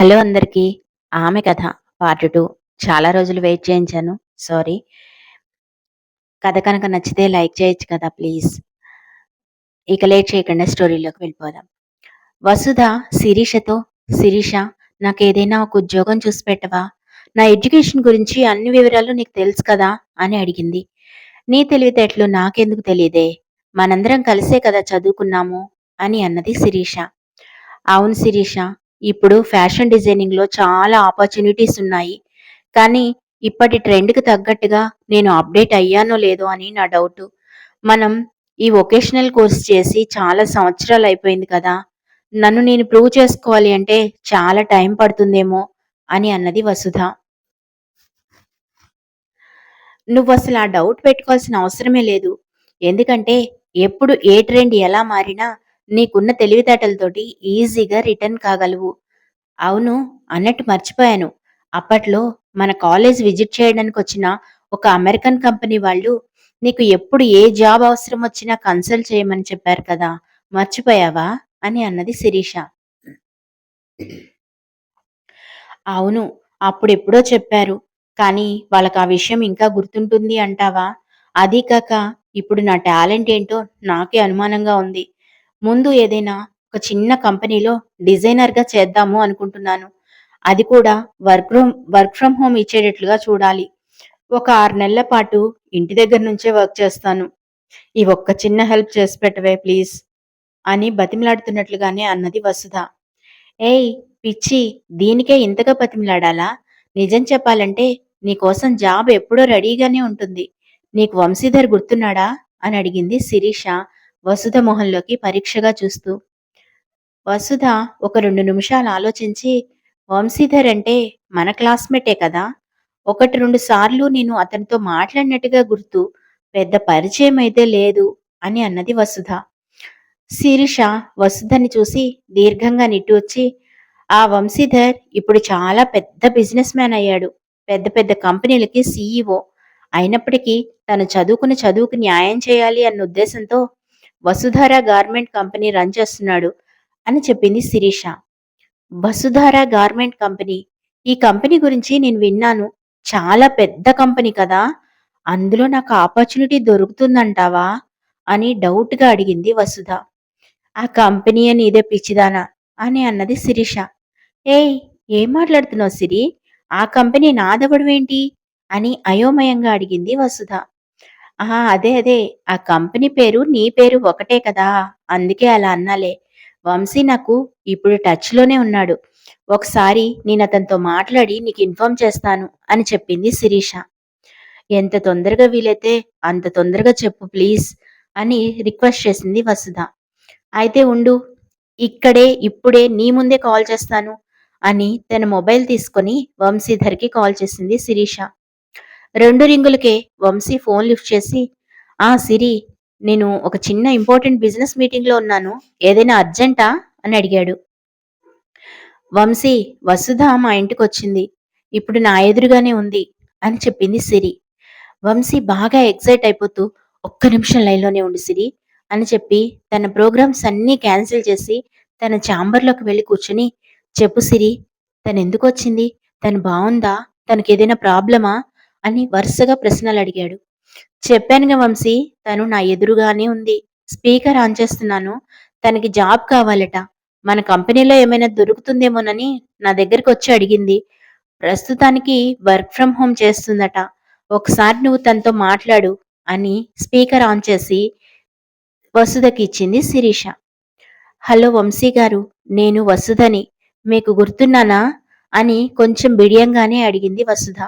Hello అందరికీ. ఆమె కథ పార్ట్ టూ చాలా రోజులు వెయిట్ చేయించాను. సారీ. కథ కనుక నచ్చితే లైక్ చేయొచ్చు కదా ప్లీజ్. ఇక లేట్ చేయకుండా స్టోరీలోకి వెళ్ళిపోదాం. వసుధ శిరీషతో శిరీష నాకేదైనా ఒక ఉద్యోగం చూసి పెట్టవా? నా ఎడ్యుకేషన్ గురించి అన్ని వివరాలు నీకు తెలుసు కదా అని అడిగింది. నీ తెలివితేటలు నాకెందుకు తెలియదే? మనందరం కలిసే కదా చదువుకున్నాము అని అన్నది శిరీష. అవును శిరీష ఇప్పుడు ఫ్యాషన్ డిజైనింగ్లో చాలా ఆపర్చునిటీస్ ఉన్నాయి. కానీ ఇప్పటి ట్రెండ్కి తగ్గట్టుగా నేను అప్డేట్ అయ్యానో లేదో అని నా డౌట్. మనం ఈ వొకేషనల్ కోర్స్ చేసి చాలా సంవత్సరాలు అయిపోయింది కదా నన్ను నేను ప్రూవ్ చేసుకోవాలి అంటే చాలా టైం పడుతుందేమో అని అన్నది వసుధ. నువ్వు అసలు ఆ డౌట్ పెట్టుకోవాల్సిన అవసరమే లేదు. ఎందుకంటే ఎప్పుడు ఏ ట్రెండ్ ఎలా మారినా నీకున్న తెలివితేటలతోటి ఈజీగా రిటర్న్ కాగలవు. అవును అన్నట్టు మర్చిపోయాను. అప్పట్లో మన కాలేజ్ విజిట్ చేయడానికి వచ్చిన ఒక అమెరికన్ కంపెనీ వాళ్ళు నీకు ఎప్పుడు ఏ జాబ్ అవసరం వచ్చినా కన్సల్ట్ చేయమని చెప్పారు కదా మర్చిపోయావా అని అన్నది శిరీష. అవును అప్పుడెప్పుడో చెప్పారు. కానీ వాళ్ళకి ఆ విషయం ఇంకా గుర్తుంటుంది అంటావా? అదీ కాక ఇప్పుడు నా టాలెంట్ ఏంటో నాకే అనుమానంగా ఉంది. ముందు ఏదైనా ఒక చిన్న కంపెనీలో డిజైనర్‌గా చేద్దాము అనుకుంటున్నాను. అది కూడా work room work from home ఇచ్చేటట్లుగా చూడాలి. ఒక ఆరు నెలల పాటు ఇంటి దగ్గర నుంచే వర్క్ చేస్తాను. ఈ ఒక్క చిన్న హెల్ప్ చేసి పెట్టవే ప్లీజ్ అని బతిమిలాడుతున్నట్లుగానే అన్నది వసుధ. ఏయ్ పిచ్చి దీనికే ఇంతగా బతిమిలాడాలా? నిజం చెప్పాలంటే నీకోసం జాబ్ ఎప్పుడో రెడీగానే ఉంటుంది. నీకు వంశీధర్ గుర్తున్నాడా? అని అడిగింది శిరీష వసుధ మొహంలోకి పరీక్షగా చూస్తూ. వసుధ ఒక రెండు నిమిషాలు ఆలోచించి వంశీధర్ అంటే మన క్లాస్మేటే కదా ఒకటి రెండు సార్లు నేను అతనితో మాట్లాడినట్టుగా గుర్తు పెద్ద పరిచయం అయితే లేదు అని అన్నది వసుధ శిరీష వసుధని చూసి దీర్ఘంగా నిట్టూర్చి ఆ వంశీధర్ ఇప్పుడు చాలా పెద్ద బిజినెస్ మ్యాన్ అయ్యాడు పెద్ద పెద్ద కంపెనీలకి సీఈఓ అయినప్పటికీ తను చదువుకున్న చదువుకు న్యాయం చేయాలి అన్న ఉద్దేశంతో వసుధార గార్మెంట్ కంపెనీ రన్ చేస్తున్నాడు అని చెప్పింది శిరీష. వసుధార గార్మెంట్ కంపెనీ ఈ కంపెనీ గురించి నేను విన్నాను. చాలా పెద్ద కంపెనీ కదా. అందులో నాకు ఆపర్చునిటీ దొరుకుతుందంటావా? అని డౌట్గా అడిగింది వసుధ. ఆ కంపెనీ అని ఇదే పిచ్చిదానా? అని అన్నది శిరీష. ఏయ్ ఏం మాట్లాడుతున్నావు సిరి? ఆ కంపెనీ నాదవడమేంటి అని అయోమయంగా అడిగింది వసుధ. ఆహా అదే అదే. ఆ కంపెనీ పేరు నీ పేరు ఒకటే కదా. అందుకే అలా అన్నాలే. వంశీ నాకు ఇప్పుడు టచ్లోనే ఉన్నాడు. ఒకసారి నేను అతనితో మాట్లాడి నీకు ఇన్ఫార్మ్ చేస్తాను అని చెప్పింది శిరీష. ఎంత తొందరగా వీలైతే అంత తొందరగా చెప్పు ప్లీజ్ అని రిక్వెస్ట్ చేసింది వసుధ. అయితే ఉండు ఇక్కడే ఇప్పుడే నీ ముందే కాల్ చేస్తాను అని తన మొబైల్ తీసుకొని వంశీధర్కి కాల్ చేసింది శిరీష. రెండు రింగులకే వంశీ ఫోన్ లిఫ్ట్ చేసి ఆ సిరి నేను ఒక చిన్న ఇంపార్టెంట్ బిజినెస్ మీటింగ్లో ఉన్నాను. ఏదైనా అర్జెంటా? అని అడిగాడు. వంశీ వసుధ మా ఇంటికి వచ్చింది ఇప్పుడు నా ఎదురుగానే ఉంది అని చెప్పింది సిరి. వంశీ బాగా ఎక్సైట్ అయిపోతూ ఒక్క నిమిషం లైన్లోనే ఉండి సిరి అని చెప్పి తన ప్రోగ్రామ్స్ అన్నీ క్యాన్సిల్ చేసి తన ఛాంబర్లోకి వెళ్ళి కూర్చుని చెప్పు సిరి తను ఎందుకు వచ్చింది తను బాగుందా తనకి ఏదైనా ప్రాబ్లమా? అని వరుసగా ప్రశ్నలు అడిగాడు చెప్పానుగా వంశీ తను నా ఎదురుగానే ఉంది. స్పీకర్ ఆన్ చేస్తున్నాను. తనకి జాబ్ కావాలట. మన కంపెనీలో ఏమైనా దొరుకుతుందేమోనని నా దగ్గరికి వచ్చి అడిగింది. ప్రస్తుతానికి వర్క్ ఫ్రం హోమ్ చేస్తుందట. ఒకసారి నువ్వు తనతో మాట్లాడు అని స్పీకర్ ఆన్ చేసి వసుధకి ఇచ్చింది శిరీష. హలో వంశీ గారు నేను వసుధని. మీకు గుర్తున్నానా? అని కొంచెం బిడియంగానే అడిగింది వసుధ.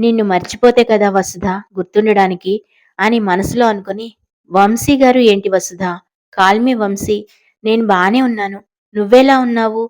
నిన్ను మర్చిపోతే కదా వసుధ గుర్తుండడానికి అని మనసులో అనుకుని వంశీ గారు ఏంటి వసుధ? కాల్మీ వంశీ నేను బానే ఉన్నాను. నువ్వెలా ఉన్నావు?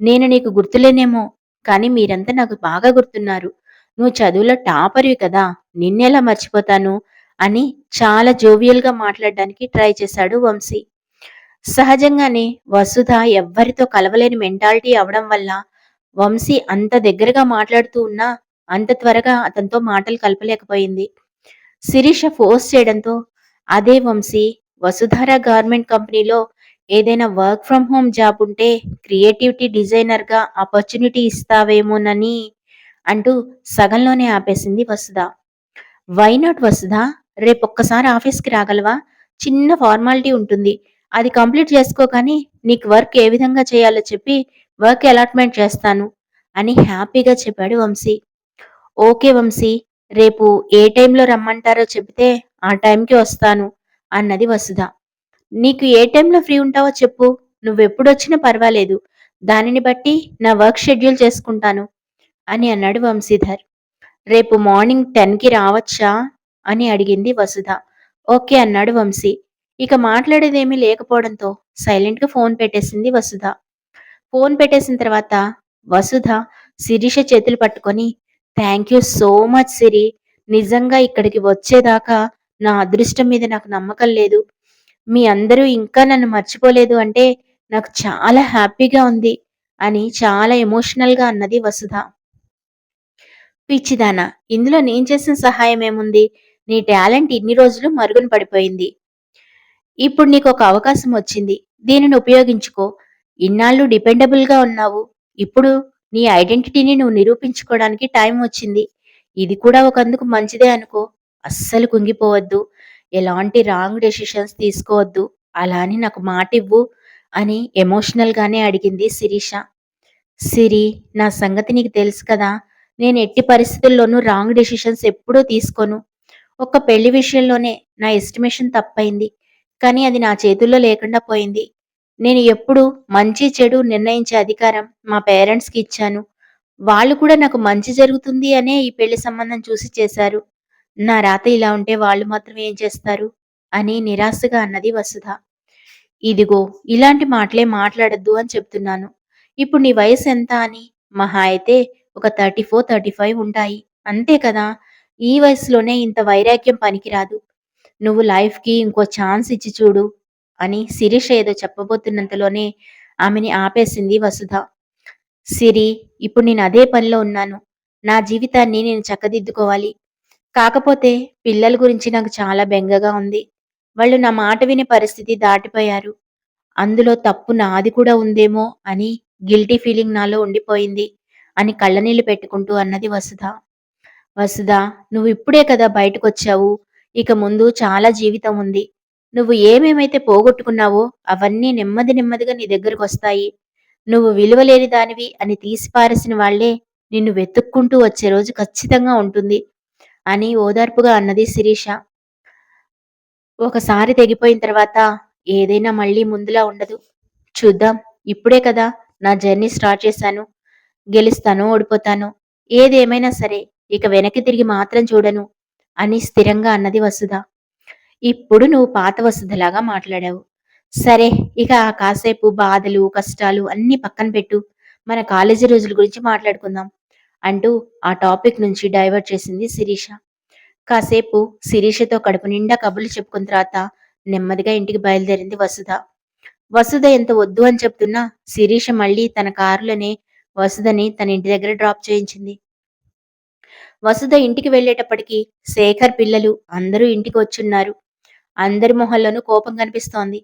నేను నీకు గుర్తులేనేమో కానీ మీరంతా నాకు బాగా గుర్తున్నారు. నువ్వు చదువులో టాపర్వి కదా నిన్నెలా మర్చిపోతాను? అని చాలా జోవియల్గా మాట్లాడడానికి ట్రై చేశాడు వంశీ. సహజంగానే వసుధ ఎవ్వరితో కలవలేని మెంటాలిటీ అవడం వల్ల వంశీ అంత దగ్గరగా మాట్లాడుతూ ఉన్నా అంత త్వరగా అతనితో మాటలు కలపలేకపోయింది శిరీష ఫోర్స్ చేయడంతో అదే వంశీ వసుధార గార్మెంట్ కంపెనీలో ఏదైనా వర్క్ ఫ్రమ్ హోమ్ జాబ్ ఉంటే క్రియేటివిటీ డిజైనర్‌గా ఆపర్చునిటీ ఇస్తావేమోనని అంటూ సగంలోనే ఆపేసింది వసుధ. వై నాట్ వసుధ? రేపొక్కసారి ఆఫీస్‌కి రాగలవా? చిన్న ఫార్మాలిటీ ఉంటుంది. అది కంప్లీట్ చేసుకోగానే నీకు వర్క్ ఏ విధంగా చేయాలో చెప్పి వర్క్ అలాట్‌మెంట్ చేస్తాను అని హ్యాపీగా చెప్పాడు వంశీ. ఓకే వంశీ. రేపు ఏ టైంలో రమ్మంటారో చెబితే ఆ టైంకి వస్తాను అన్నది వసుధ. నీకు ఏ టైంలో ఫ్రీ ఉంటావో చెప్పు. నువ్వెప్పుడొచ్చినా పర్వాలేదు. దానిని బట్టి నా వర్క్ షెడ్యూల్ చేసుకుంటాను అని అన్నాడు వంశీధర్. రేపు మార్నింగ్ టెన్‌కి రావచ్చా? అని అడిగింది వసుధ. ఓకే అన్నాడు వంశీ. ఇక మాట్లాడేదేమీ లేకపోవడంతో సైలెంట్‌గా ఫోన్ పెట్టేసింది వసుధ. ఫోన్ పెట్టేసిన తర్వాత వసుధ శిరీష చేతులు పట్టుకొని thank you so much Siri. నిజంగా ఇక్కడికి వచ్చేదాకా నా అదృష్టం మీద నాకు నమ్మకం లేదు. మీ అందరూ ఇంకా నన్ను మర్చిపోలేదు అంటే నాకు చాలా హ్యాపీగా ఉంది అని చాలా ఎమోషనల్‌గా అన్నది వసుధ. పిచ్చిదానా! ఇందులో నేను చేసిన సహాయం ఏముంది? నీ టాలెంట్ ఇన్ని రోజులు మరుగున పడిపోయింది. ఇప్పుడు నీకు ఒక అవకాశం వచ్చింది. దీనిని ఉపయోగించుకో. ఇన్నాళ్ళు డిపెండబుల్‌గా ఉన్నావు. ఇప్పుడు నీ ఐడెంటిటీని నువ్వు నిరూపించుకోవడానికి టైం వచ్చింది. ఇది కూడా ఒకందుకు మంచిదే అనుకో. అస్సలు కుంగిపోవద్దు. ఎలాంటి రాంగ్ డెసిషన్స్ తీసుకోవద్దు. అలా అని నాకు మాటివ్వు అని ఎమోషనల్‌గానే అడిగింది శిరీష. సిరి నా సంగతి నీకు తెలుసు కదా! నేను ఎట్టి పరిస్థితుల్లోనూ రాంగ్ డెసిషన్స్ ఎప్పుడూ తీసుకోను. ఒక్క పెళ్ళి విషయంలోనే నా ఎస్టిమేషన్ తప్పైంది కానీ అది నా చేతుల్లో లేకుండా పోయింది. నేను ఎప్పుడు మంచి చెడు నిర్ణయించే అధికారం మా పేరెంట్స్‌కి ఇచ్చాను. వాళ్ళు కూడా నాకు మంచి జరుగుతుంది అనే ఈ పెళ్ళి సంబంధం చూసి చేశారు. నా రాత ఇలా ఉంటే వాళ్ళు మాత్రం ఏం చేస్తారు? అని నిరాశగా అన్నది వసుధ. ఇదిగో ఇలాంటి మాటలే మాట్లాడొద్దు అని చెప్తున్నాను. ఇప్పుడు నీ వయసు ఎంత అని? మహా అయితే ఒక 34, 35 ఉంటాయి. అంతే కదా! ఈ వయసులోనే ఇంత వైరాగ్యం పనికిరాదు. నువ్వు లైఫ్‌కి ఇంకో ఛాన్స్ ఇచ్చి చూడు అని శిరీష ఏదో చెప్పబోతున్నంతలోనే ఆమెని ఆపేసింది వసుధ. సిరి ఇప్పుడు నేను అదే పనిలో ఉన్నాను. నా జీవితాన్ని నేను చక్కదిద్దుకోవాలి. కాకపోతే పిల్లల గురించి నాకు చాలా బెంగగా ఉంది. వాళ్ళు నా మాట వినే పరిస్థితి దాటిపోయారు. అందులో తప్పు నాది కూడా ఉందేమో అని గిల్టీ ఫీలింగ్ నాలో ఉండిపోయింది అని కళ్ళనీళ్ళు పెట్టుకుంటూ అన్నది వసుధ. వసుధ నువ్వు ఇప్పుడే కదా బయటకొచ్చావు. ఇక ముందు చాలా జీవితం ఉంది. నువ్వు ఏమేమైతే పోగొట్టుకున్నావో అవన్నీ నెమ్మది నెమ్మదిగా నీ దగ్గరకొస్తాయి. నువ్వు విలువలేని దానివి అని తీసిపారేసిన వాళ్ళే నిన్ను వెతుక్కుంటూ వచ్చే రోజు ఖచ్చితంగా ఉంటుంది అని ఓదార్పుగా అన్నది శిరీష. ఒకసారి తెగిపోయిన తర్వాత ఏదైనా మళ్ళీ ముందులా ఉండదు. చూద్దాం. ఇప్పుడే కదా నా జర్నీ స్టార్ట్ చేశాను. గెలుస్తాను ఓడిపోతాను ఏదేమైనా సరే ఇక వెనక్కి తిరిగి మాత్రం చూడను అని స్థిరంగా అన్నది వసుధ. ఇప్పుడు నువ్వు పాత వసుధలాగా మాట్లాడావు. సరే ఇక ఆ కాసేపు బాధలు, కష్టాలు అన్నీ పక్కన పెట్టు. మన కాలేజీ రోజుల గురించి మాట్లాడుకుందాం అంటూ ఆ టాపిక్ నుంచి డైవర్ట్ చేసింది శిరీష. కాసేపు శిరీషతో కడుపు నిండా కబుర్లు చెప్పుకున్న తర్వాత నెమ్మదిగా ఇంటికి బయలుదేరింది వసుధ. వసుధ ఎంత వద్దు అని చెప్తున్నా శిరీష మళ్ళీ తన కారులోనే వసుధని తన ఇంటి దగ్గర డ్రాప్ చేయించింది. వసుధ ఇంటికి వెళ్ళేటప్పటికి శేఖర్ పిల్లలు అందరూ ఇంటికి వచ్చున్నారు. అందరి మొహంలోనూ కోపం కనిపిస్తోంది.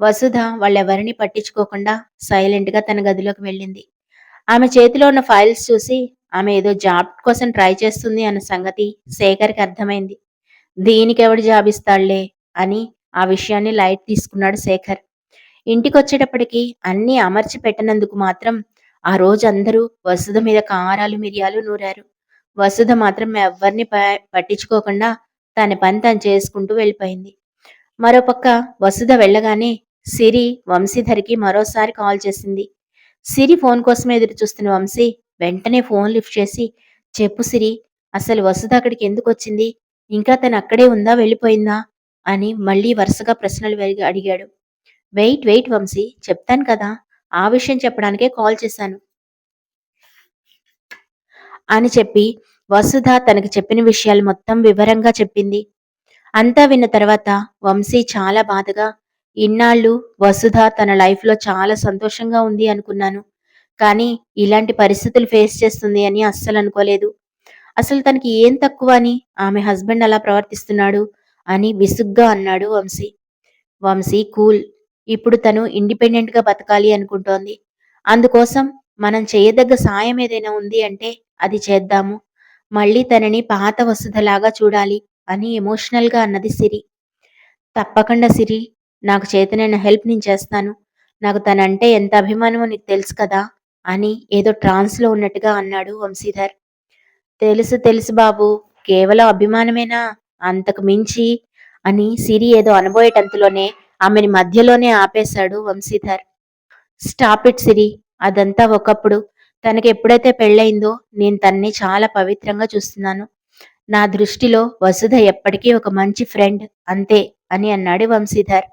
వసుధ వాళ్ళెవరిని పట్టించుకోకుండా సైలెంట్‌గా తన గదిలోకి వెళ్ళింది. ఆమె చేతిలో ఉన్న ఫైల్స్ చూసి ఆమె ఏదో జాబ్ కోసం ట్రై చేస్తుంది అన్న సంగతి శేఖర్‌కి అర్థమైంది. దీనికెవడు జాబ్ ఇస్తాడులే అని ఆ విషయాన్ని లైట్ తీసుకున్నాడు శేఖర్. ఇంటికొచ్చేటప్పటికి అన్నీ అమర్చి పెట్టనందుకు మాత్రం ఆ రోజు అందరూ వసుధ మీద కారాలు, మిరియాలు నూరారు. వసుధ మాత్రం ఎవ్వరిని పట్టించుకోకుండా తన పని తను చేసుకుంటూ వెళ్ళిపోయింది. మరోపక్క వసుధ వెళ్ళగానే సిరి వంశీధర్‌కి మరోసారి కాల్ చేసింది. సిరి ఫోన్ కోసం ఎదురు చూస్తున్న వంశీ వెంటనే ఫోన్ లిఫ్ట్ చేసి చెప్పు సిరి అసలు వసుధ అక్కడికి ఎందుకు వచ్చింది ఇంకా తను అక్కడే ఉందా? వెళ్ళిపోయిందా? అని మళ్ళీ వరుసగా ప్రశ్నలు వెలిగి అడిగాడు. వెయిట్ వెయిట్ వంశీ చెప్తాను కదా! ఆ విషయం చెప్పడానికే కాల్ చేశాను. అని చెప్పి వసుధ తనకి చెప్పిన విషయాలు మొత్తం వివరంగా చెప్పింది. అంతా విన్న తర్వాత వంశీ చాలా బాధగా ఇన్నాళ్ళు వసుధ తన లైఫ్‌లో చాలా సంతోషంగా ఉంది అనుకున్నాను. కానీ ఇలాంటి పరిస్థితులు ఫేస్ చేస్తుంది అని అస్సలు అనుకోలేదు అసలు తనకి ఏం తక్కువ అని ఆమె హస్బెండ్ అలా ప్రవర్తిస్తున్నాడు అని విసుగ్గా అన్నాడు వంశీ. వంశీ కూల్. ఇప్పుడు తను ఇండిపెండెంట్‌గా బతకాలి అనుకుంటోంది. అందుకోసం మనం చేయదగ్గ సాయం ఏదైనా ఉంది అంటే అది చేద్దాము. మళ్ళీ తనని పాత వసుధలాగా చూడాలి అని ఎమోషనల్‌గా అన్నది సిరి. తప్పకుండా సిరి. నాకు చేతనైన హెల్ప్ నేను చేస్తాను. నాకు తనంటే ఎంత అభిమానమో నీకు తెలుసు కదా! అని ఏదో ట్రాన్స్‌లో ఉన్నట్టుగా అన్నాడు వంశీధర్. తెలుసు తెలుసు బాబు కేవలం అభిమానమేనా? అంతకు మించి అని సిరి ఏదో అనబోయేటంతలోనే ఆమెని మధ్యలోనే ఆపేశాడు వంశీధర్. స్టాప్ ఇట్ సిరి. అదంతా ఒకప్పుడు. తనకి ఎప్పుడైతే పెళ్ళయిందో నేను తన్ని చాలా పవిత్రంగా చూస్తున్నాను. నా దృష్టిలో వసుధ ఎప్పటికీ ఒక మంచి ఫ్రెండ్ అంతే అని అన్నాడు వంశీధర్.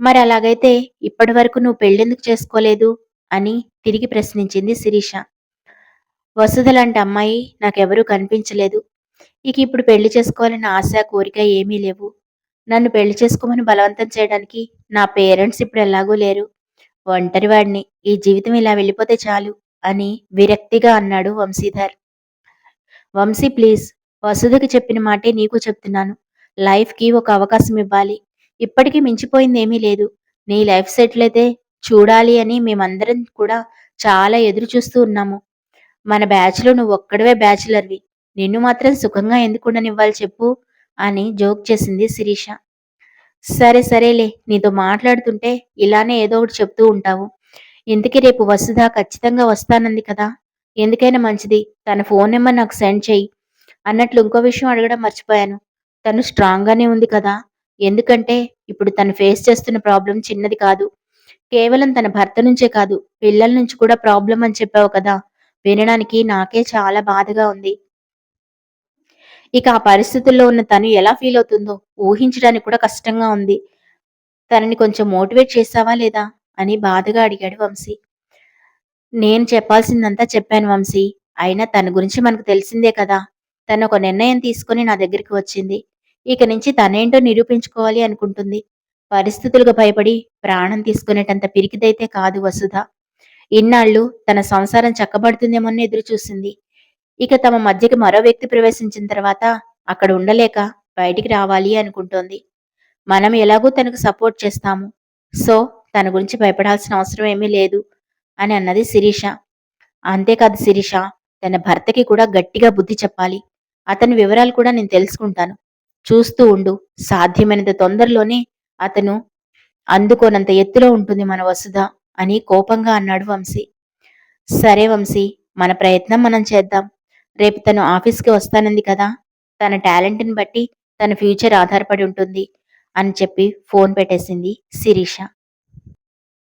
మరి అలాగైతే ఇప్పటి వరకు నువ్వు పెళ్ళెందుకు చేసుకోలేదు? అని తిరిగి ప్రశ్నించింది శిరీష. వసుధ లాంటి అమ్మాయి నాకెవరూ కనిపించలేదు. ఇక ఇప్పుడు పెళ్ళి చేసుకోవాలన్న ఆశ, కోరిక ఏమీ లేవు. నన్ను పెళ్ళి చేసుకోమని బలవంతం చేయడానికి నా పేరెంట్స్ ఇప్పుడు ఎలాగూ లేరు. ఒంటరివాడిని. ఈ జీవితం ఇలా వెళ్ళిపోతే చాలు అని విరక్తిగా అన్నాడు వంశీధర్. వంశీ ప్లీజ్ వసుధకి చెప్పిన మాటే నీకు చెప్తున్నాను. లైఫ్‌కి ఒక అవకాశం ఇవ్వాలి. ఇప్పటికీ మించిపోయిందేమీ లేదు. నీ లైఫ్ సెటిల్ అయితే చూడాలి అని మేమందరం కూడా చాలా ఎదురు చూస్తూ ఉన్నాము. మన బ్యాచ్‌లో ఒక్కడవే బ్యాచిలర్‌వి. నిన్ను మాత్రం సుఖంగా ఎందుకుండనివ్వాలి చెప్పు అని జోక్ చేసింది శిరీష. సరే సరేలే నీతో మాట్లాడుతుంటే ఇలానే ఏదో ఒకటి చెప్తూ ఉంటావు. ఇంతకీ రేపు వసుధ ఖచ్చితంగా వస్తానంది కదా! ఎందుకైనా మంచిది తన ఫోన్ నెంబర్ నాకు సెండ్ చేయి అన్నట్లు ఇంకో విషయం అడగడం మర్చిపోయాను. తను స్ట్రాంగ్‌గానే ఉంది కదా! ఎందుకంటే ఇప్పుడు తను ఫేస్ చేస్తున్న ప్రాబ్లం చిన్నది కాదు. కేవలం తన భర్త నుంచే కాదు, పిల్లల నుంచి కూడా ప్రాబ్లం అని చెప్పావు కదా! వినడానికి నాకే చాలా బాధగా ఉంది. ఇక ఆ పరిస్థితుల్లో ఉన్న తను ఎలా ఫీల్ అవుతుందో ఊహించడానికి కూడా కష్టంగా ఉంది. తనని కొంచెం మోటివేట్ చేసావా లేదా? అని బాధగా అడిగాడు వంశీ. నేను చెప్పాల్సిందంతా చెప్పాను వంశీ. అయినా తన గురించి మనకు తెలిసిందే కదా! తను ఒక నిర్ణయం తీసుకొని నా దగ్గరికి వచ్చింది. ఇక నుంచి తనేంటో నిరూపించుకోవాలి అనుకుంటుంది. పరిస్థితులకు భయపడి ప్రాణం తీసుకునేటంత పిరికిదైతే కాదు వసుధ. ఇన్నాళ్ళు తన సంసారం చక్కబడుతుందేమోనని ఎదురు చూసింది. ఇక తమ మధ్యకి మరో వ్యక్తి ప్రవేశించిన తర్వాత అక్కడ ఉండలేక బయటికి రావాలి అనుకుంటోంది. మనం ఎలాగూ తనకు సపోర్ట్ చేస్తాము. సో తన గురించి భయపడాల్సిన అవసరం ఏమీ లేదు అని అన్నది శిరీష. అంతేకాదు శిరీష తన భర్తకి కూడా గట్టిగా బుద్ధి చెప్పాలి. అతని వివరాలు కూడా నేను తెలుసుకుంటాను. చూస్తూ ఉండు. సాధ్యమైనంత తొందరలోనే అతను అందుకోనంత ఎత్తులో ఉంటుంది మన వసుధ అని కోపంగా అన్నాడు వంశీ. సరే వంశీ మన ప్రయత్నం మనం చేద్దాం. రేపు తను ఆఫీస్‌కి వస్తానంది కదా! తన టాలెంట్‌ని బట్టి తన ఫ్యూచర్ ఆధారపడి ఉంటుంది అని చెప్పి ఫోన్ పెట్టేసింది శిరీష.